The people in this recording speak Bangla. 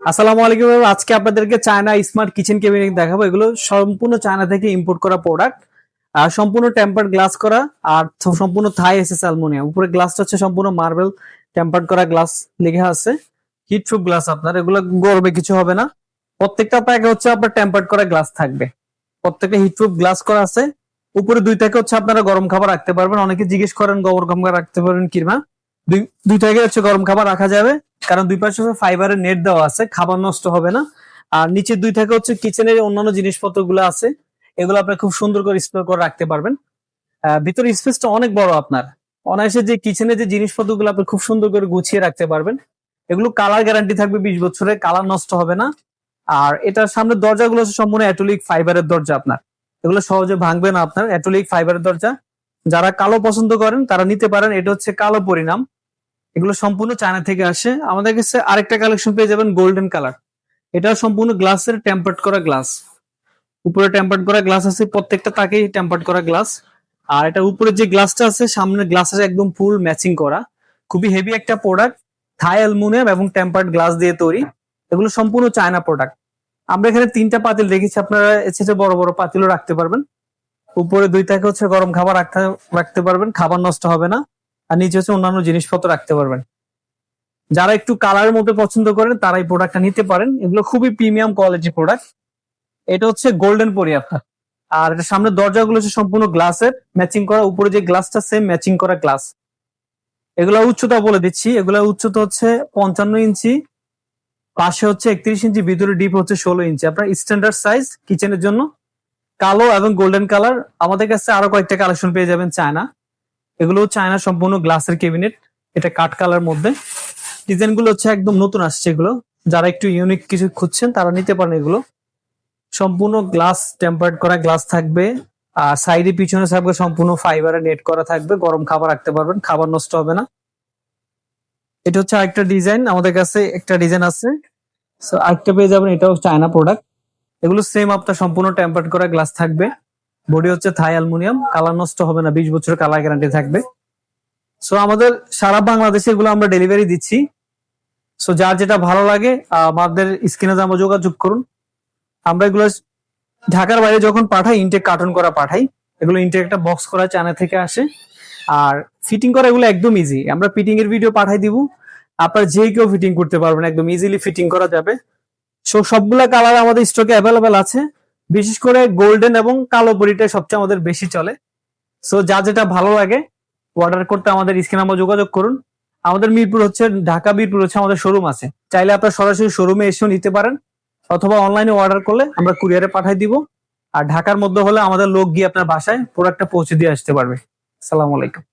আসসালামু আলাইকুম আজকে আপনাদেরকে চায়না স্মার্ট কিচেন কেবিনেট দেখাবো। এগুলো সম্পূর্ণ চায়না থেকে ইম্পোর্ট করা প্রোডাক্ট আর সম্পূর্ণ টেম্পার্ড গ্লাস করা, আর সম্পূর্ণ থাই এসএস অ্যালুমিনিয়াম উপরে গ্লাসটা হচ্ছে সম্পূর্ণ মার্বেল টেম্পার্ড করা গ্লাস লেখা আছে। হিট প্রুফ গ্লাস আপনার, এগুলো গরমে কিছু হবে না। প্রত্যেকটা প্যাকে হচ্ছে আপনার টেম্পার্ড করা গ্লাস থাকবে। প্রত্যেকটা হিট প্রুফ গ্লাস করা আছে। উপরে দুই থেকে হচ্ছে আপনারা গরম খাবার রাখতে পারবেন। অনেকে জিজ্ঞেস করেন, গরম খাবার রাখতে পারবেন কিনা। দুই থেকে হচ্ছে গরম খাবার রাখা যাবে। কারণ দুই পাশে ফাইবারের নেট দেওয়া আছে, খাবার নষ্ট হবে না। আর নিচে দুই থেকে হচ্ছে কিচেনের অন্যান্য জিনিসপত্রগুলো আছে, এগুলো আপনি খুব সুন্দর করে স্টোর করে রাখতে পারবেন। ভিতরে স্পেসটা অনেক বড় আপনার। অনায়াসে যে কিচেনের যে জিনিসপত্রগুলো আপনি খুব সুন্দর করে গুছিয়ে রাখতে পারবেন। এগুলো কালার গ্যারান্টি থাকবে বিশ বছরের কালার নষ্ট হবে না। আর এটার সামনে দরজাগুলো হচ্ছে সম্পূর্ণ অ্যাটোলিক ফাইবারের দরজা আপনার। এগুলো সহজে ভাঙবে না আপনার অ্যাটোলিক ফাইবারের দরজা। যারা কালো পছন্দ করেন, তারা নিতে পারেন। এটা হচ্ছে কালো পরিণাম এগুলো সম্পূর্ণ চায়না থেকে আসে। আমাদের কাছে আরেকটা কালেকশন পেয়ে যাবেন গোল্ডেন কালার এটা সম্পূর্ণ গ্লাসের টেম্পার্ড করা গ্লাস উপরে টেম্পার্ড করা গ্লাস আছে, প্রত্যেকটা তাকেই টেম্পার্ড করা গ্লাস আর এটা উপরে যে গ্লাসটা আছে, সামনের গ্লাসের একদম ফুল ম্যাচিং করা। খুবই হেভি একটা প্রোডাক্ট থাই অ্যালুমিনিয়াম এবং টেম্পার্ড গ্লাস দিয়ে তৈরি। এগুলো সম্পূর্ণ চায়না প্রোডাক্ট আমরা এখানে তিনটা পাতিল রেখেছি, আপনারা এসেছে বড় বড় পাতিলও রাখতে পারবেন। উপরে দুই থেকে হচ্ছে গরম খাবার রাখতে রাখতে পারবেন, খাবার নষ্ট হবে না। আর নিচে হচ্ছে অন্যান্য জিনিসপত্র রাখতে পারবেন। যারা একটু কালারের মধ্যে পছন্দ করেন, তারা এই প্রোডাক্টটা নিতে পারেন। এগুলো খুবই প্রিমিয়াম কোয়ালিটি প্রোডাক্ট এটা হচ্ছে গোল্ডেন পরি আপনার আর এটা সামনের দরজাগুলো হচ্ছে সম্পূর্ণ গ্লাসের ম্যাচিং করা উপরে যে গ্লাসটা সেম ম্যাচিং করা গ্লাস এগুলো উচ্চতা বলে দিচ্ছি। এগুলো উচ্চতা হচ্ছে পঞ্চান্ন ইঞ্চি। পাশে হচ্ছে একত্রিশ ইঞ্চি, ভিতরে ডিপ হচ্ছে ষোলো ইঞ্চি। আপনার স্ট্যান্ডার্ড সাইজ কিচেনের জন্য। কালো এবং গোল্ডেন কালার আমাদের কাছে আরও কয়েকটা কালেকশন পেয়ে যাবেন চায়না। এগুলো হচ্ছে চায়না সম্পূর্ণ গ্লাসের কেবিনেট এটা কাঠ কালার মধ্যে। ডিজাইনগুলো হচ্ছে একদম নতুন আসছে এগুলো। যারা একটু ইউনিক কিছু খুঁজছেন, তারা নিতে পারেন এগুলো। সম্পূর্ণ গ্লাস টেম্পার্ড করা গ্লাস থাকবে। আর সাইডে পিছনে থাকবে সম্পূর্ণ ফাইবারে নেট করা থাকবে। গরম খাবার রাখতে পারবেন, খাবার নষ্ট হবে না। এটা হচ্ছে আরেকটা ডিজাইন আমাদের কাছে একটা ডিজাইন আছে। আরেকটা পেয়ে যাবেন এটাও চায়না প্রোডাক্ট এগুলো সেম আপনার সম্পূর্ণ টেম্পার্ড করা গ্লাস থাকবে। বডি হচ্ছে থাই অ্যালুমিনিয়াম, কালার নষ্ট হবে না, বিশ বছরের কালার গ্যারান্টি থাকবে। সো আমাদের সারা বাংলাদেশে এগুলো আমরা ডেলিভারি দিচ্ছি। সো যার যেটা ভালো লাগে, আমাদের স্ক্রিনে আমরা যোগাযোগ করুন। আমরা এগুলো ঢাকার বাইরে যখন পাঠাই ইনটেক কার্টন করা পাঠাই, এগুলো ইনটেক একটা বক্স করা চায়না থেকে আসে। আর ফিটিং করা এগুলো একদম ইজি আমরা ফিটিং এর ভিডিও পাঠাই দিব। আপনার যে কেউ ফিটিং করতে পারবেন, একদম ইজিলি ফিটিং করা যাবে। সো সবগুলা কালার আমাদের স্টকে অ্যাভেলেবেল আছে। বিশেষ করে গোল্ডেন এবং কালো বড়িটা সবচেয়ে আমাদের বেশি চলে। সো যা যেটা ভালো লাগে অর্ডার করতে আমাদের স্ক্রিনে আমরা যোগাযোগ করুন। আমাদের মিরপুর হচ্ছে, ঢাকা মিরপুর হচ্ছে আমাদের শোরুম আছে। চাইলে আপনার সরাসরি শোরুমে এসেও নিতে পারেন, অথবা অনলাইনে অর্ডার করলে আমরা কুরিয়ারে পাঠিয়ে দিব। আর ঢাকার মধ্যে হলে আমাদের লোক গিয়ে আপনার বাসায় প্রোডাক্টটা পৌঁছে দিয়ে আসতে পারবে। সালাম আলাইকুম।